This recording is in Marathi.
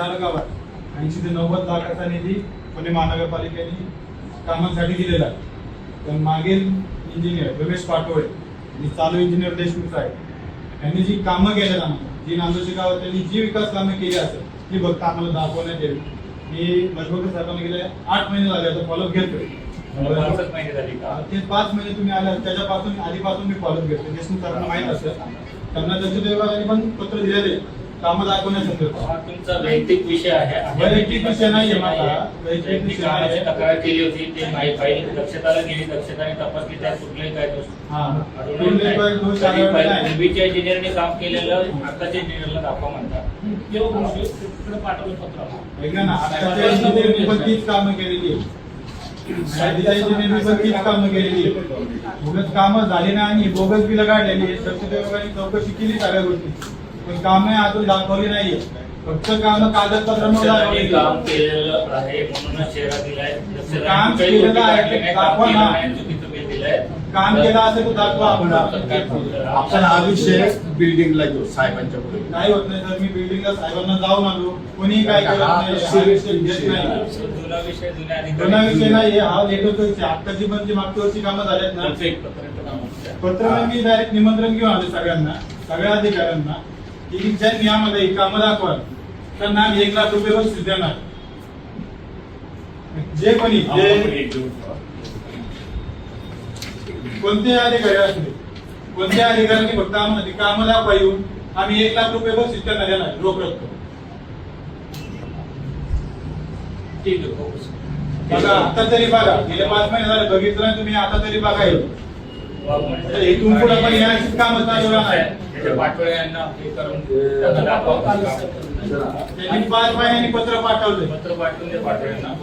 चार गावात ऐंशी ते नव्वद लाखाचा निधी पुणे महानगरपालिकेने कामांसाठी दिलेला आहे. तर मागील इंजिनियर रमेश पाटोळे आणि चालू इंजिनियर देशमुख साहेब यांनी जी कामं केलेत आम्हाला जी नांदोशी गावात त्यांनी जी विकास कामं केली असेल ती फक्त आम्हाला दाखवण्यात येईल. मी भजबळ साहेबांना गेले आठ महिने झाले आता फॉलोअप घेतोय. ते पाच महिने तुम्ही आल्या त्याच्यापासून आधीपासून मी फॉलोअप घेतोय. देशमुख साहेबांना माहीत असतं त्यांना त्याच्या देवाने पण पत्र दिलेले कामं दाखवण्यासंदर्भात हा तुमचा वैयक्तिक विषय आहे वैयक्तिक विषय नाहीये माझा. वैयक्तिक विषय नाहीये. तक्रार केली होती ते माहिती पाहिजे दक्षताला गेली दक्षताने तपासली त्यात कुठलेही काय दोष हा नाही. नाही. पूर्वीच्या इंजिनियरने काम केलेलं आताच्या इंजिनियरला दाखवा म्हणतात तेव्हा गोष्टी तिकडे पाठवलं पत्र ऐका ना आताच्या इंजिनिअरिंगने पण तीच कामं केलेली आहे. कामं केलेली आहे. कामं झाली नाही आणि बोगस बिलं काढलेली आहे. दक्षता चौकशी केली सगळ्या गोष्टी पण कामं अजून दाखवली नाहीये. फक्त कामं दाखवलेली काम. केलेलं आहे म्हणूनच चेहरा दिलाय. दक्षताने काम केलेलं आहे, दाखवा काम ना. केलं काम असेल तर दाखवा आपण आपण. हा विषय बिल्डिंगला घेऊ साहेबांच्या पुढे. नाही होत नाही सर. मी बिल्डिंगला साहेबांना जाऊन आलो कोणी काय केलं नाही. विषय घेत नाही. जुना विषय नाही हा लेटेस्ट विषय. आत्ताची पण जी मागच्या वर्षी कामं झालेत ना. पत्र मी डायरेक्ट निमंत्रण घेऊन आलो सगळ्यांना सगळ्या अधिकाऱ्यांना. की ज्यांनी आम्हाला ही कामं दाखवाल त्यांना आम्ही एक लाख रुपये बक्षीस देणार जे कोणी. कोणते अधिकारी असले कोणत्या अधिकाऱ्यांनी फक्त आम्हाला कामं दाखवा येऊन आम्ही एक लाख रुपये बक्षीस त्यांना देणार रोख रक्कम ठीक आहे. बघा आता तरी बघा गेले पाच महिने झाले बघितलं तुम्ही आता तरी बघा. इथून पुढे पण यायचीच कामं चालू राहणार. त्याच्या पाठवळे यांना हे करून त्यांना दाखवा. त्यांनी पाच महिन्यांनी पत्र पाठवले पत्र पाठवून ते यांना